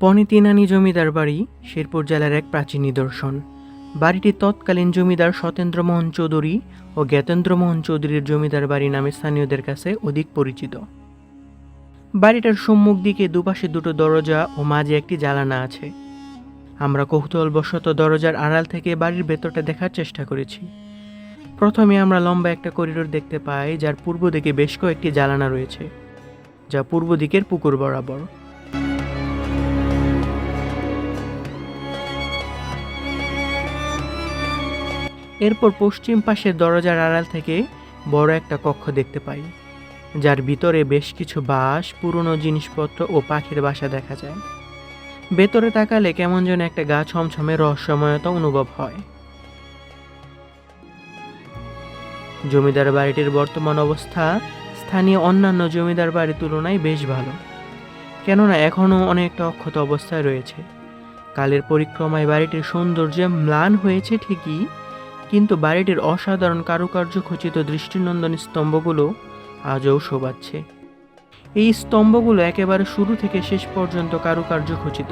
পনিতিনানি জমিদার বাড়ি শেরপুর জেলার এক প্রাচীন নিদর্শন। বাড়িটি তৎকালীন জমিদার সতেন্দ্রমোহন চৌধুরী ও জ্ঞাতেন্দ্রমোহন চৌধুরীর জমিদার বাড়ি নামে স্থানীয়দের কাছে অধিক পরিচিত। বাড়িটার সম্মুখ দিকে দুপাশে দুটো দরজা ও মাঝে একটি জানালা আছে। আমরা কৌতূহলবশত দরজার আড়াল থেকে বাড়ির ভেতরটা দেখার চেষ্টা করেছি। প্রথমে আমরা লম্বা একটা করিডোর দেখতে পাই, যার পূর্ব দিকে বেশ কয়েকটি জ্বালানা রয়েছে, যা পূর্ব দিকের পুকুর বরাবর। এরপর পশ্চিম পাশের দরজার আড়াল থেকে বড় একটা কক্ষ দেখতে পাই, যার ভিতরে বেশ কিছু বাঁশ, পুরনো জিনিসপত্র ও পাখির বাসা দেখা যায়। ভেতরে তাকালে কেমন যেন একটা গা ছমছমে রহস্যময়তা অনুভব হয়। জমিদার বাড়িটির বর্তমান অবস্থা স্থানীয় অন্যান্য জমিদার বাড়ির তুলনায় বেশ ভালো। কেননা এখনও অনেকটা অক্ষত অবস্থায় রয়েছে। কালের পরিক্রমায় বাড়িটির সৌন্দর্যে ম্লান হয়েছে ঠিকই, কিন্তু বাড়িটির অসাধারণ কারুকার্য খচিত দৃষ্টিনন্দন স্তম্ভগুলো আজও শোভাচ্ছে। এই স্তম্ভগুলো একেবারে শুরু থেকে শেষ পর্যন্ত কারুকার্য খচিত।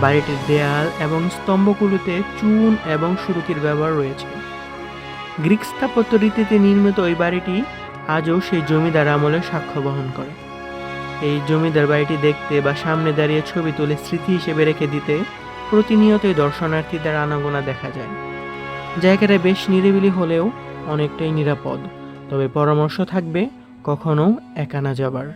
বাড়িটির দেয়াল এবং স্তম্ভগুলোতে চুন এবং সুরকির ব্যবহার রয়েছে। গ্রিক স্থাপত্য রীতিতে নির্মিত ওই বাড়িটি আজও সেই জমিদার আমলে সাক্ষ্য বহন করে। এই জমিদার বাড়িটি দেখতে বা সামনে দাঁড়িয়ে ছবি তুলে স্মৃতি হিসেবে রেখে দিতে প্রতিনিয়তই দর্শনার্থীদের আনাগোনা দেখা যায়। জায়গাটা বেশ নিরিবিলি হলেও অনেকটাই নিরাপদ, তবে পরামর্শ থাকবে কখনো একা না যাবার।